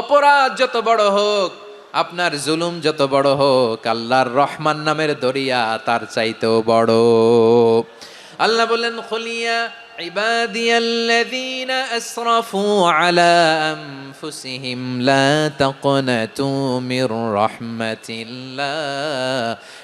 অপরাধ যত বড় হোক, আপনার জুলুম যত বড় হোক, আল্লাহর রহমান নামের দরিয়া তার চাইতেও বড়। আল্লাহ বলেন খলিয়া ইবাদিয়াল্লাযীনা আসরাফু আলা আনফুসিহিম, লা তাকনাতু মির রাহমাতিল্লাহ।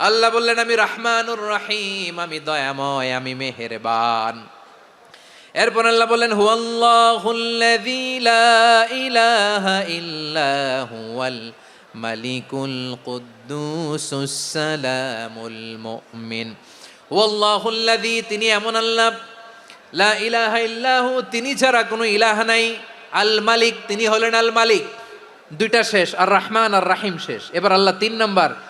আল্লাহ বললেন, আমি রহমানুর রহিম, আমি দয়াময়, আমি মেহেরবান। এরপর আল্লাহ বললেন, হুয়াল্লাহুল্লাযী লা ইলাহা ইল্লা হুয়াল মালিকুল কুদ্দুসুস সালামুল মুমিন। হুয়াল্লাহুল্লাযী, তিনি এমন আল্লাহ। লা ইলাহা ইল্লাহু, তিনি ছাড়া কোনো ইলাহ নাই। আল মালিক, তিনি হলেন আল মালিক। দুইটা শেষ, আর রহমান আর রাহিম শেষ। এবার আল্লাহ তিন নাম্বার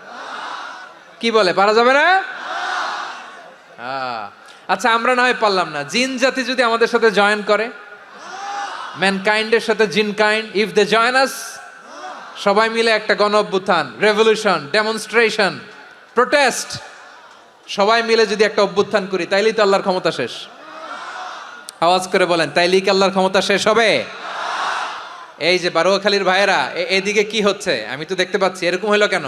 কি বলে, পারা যাবে না। আচ্ছা আমরা না হয় পারলাম না। জিন জাতি যদি আমাদের সাথে জয়েন করে, ম্যানকাইন্ডের সাথে jinnkind if they join us সবাই মিলে একটা গণ অভ্যুত্থান রেভলিউশন ডেমনস্ট্রেশন প্রোটেস্ট সবাই মিলে যদি একটা অভ্যুত্থান করি, তাইলেই তো আল্লাহর ক্ষমতা শেষ। আওয়াজ করে বলেন তাইলে কি আল্লাহর ক্ষমতা শেষ হবে? এই যে বারোয়াখালীর ভাইয়েরা এদিকে কি হচ্ছে? আমি তো দেখতে পাচ্ছি, এরকম হলো কেন?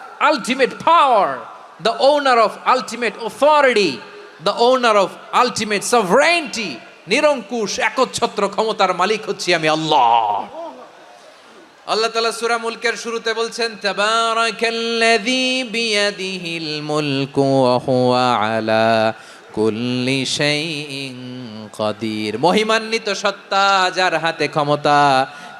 ultimate power, the owner of ultimate authority, the owner of ultimate sovereignty, নিরঙ্কুশ একচ্ছত্র ক্ষমতার মালিক হচ্ছি আমি আল্লাহ। আল্লাহ তালা সুরা মুলকের শুরুতে বলছেন তাবারাকাল্লাযী বিয়াদিহিল মুলকু ওয়া হুয়া আলা কুল্লি শাইইন কাদির। মহিমান্বিত সত্তা যার হাতে ক্ষমতা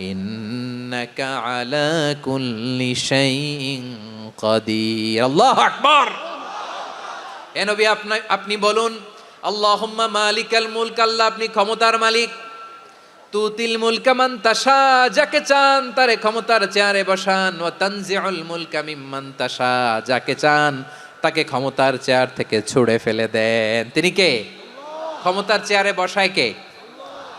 إنك على كل شيء قدير الله أكبر এ নবী আপনি আপনি বলুন আল্লাহুম্মা মালিকাল মুলক আল্লাহ আপনি ক্ষমতার মালিক তুতিল মুলকা মান তাশা যাকে চান তারে ক্ষমতার চেয়ারে বসান ও তানজিউল মুলকা মিম্মান তাশা যাকে চান তাকে ক্ষমতার চেয়ার থেকে ছুঁড়ে ফেলে দেন তিনি কে ক্ষমতার চেয়ারে বসায় কে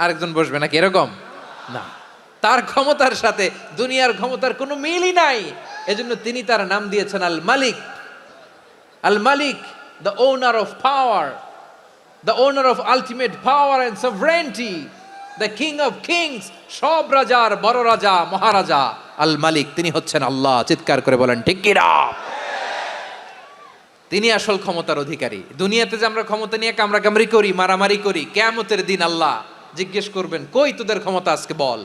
আরেকজন বসবে নাকি? এরকম? না। তার ক্ষমতার সাথে দুনিয়ার ক্ষমতার কোনো মিলই নাই। এজন্য তিনি তার নাম দিয়েছেন আল মালিক। আল মালিক the owner of power the owner of ultimate power and sovereignty the king of kings সব রাজার বড় রাজা, মহারাজা আল মালিক। তিনি হচ্ছেন আল্লাহ। চিৎকার করে বলেন, ঠিক কিনা তিনি আসল ক্ষমতার অধিকারী। দুনিয়াতে যে আমরা ক্ষমতা নিয়ে কামড়াকামড়ি করি, মারামারি করি কেমতের দিন আল্লাহ জিজ্ঞেস করবেন কই তোদের ক্ষমতা আজকে বল?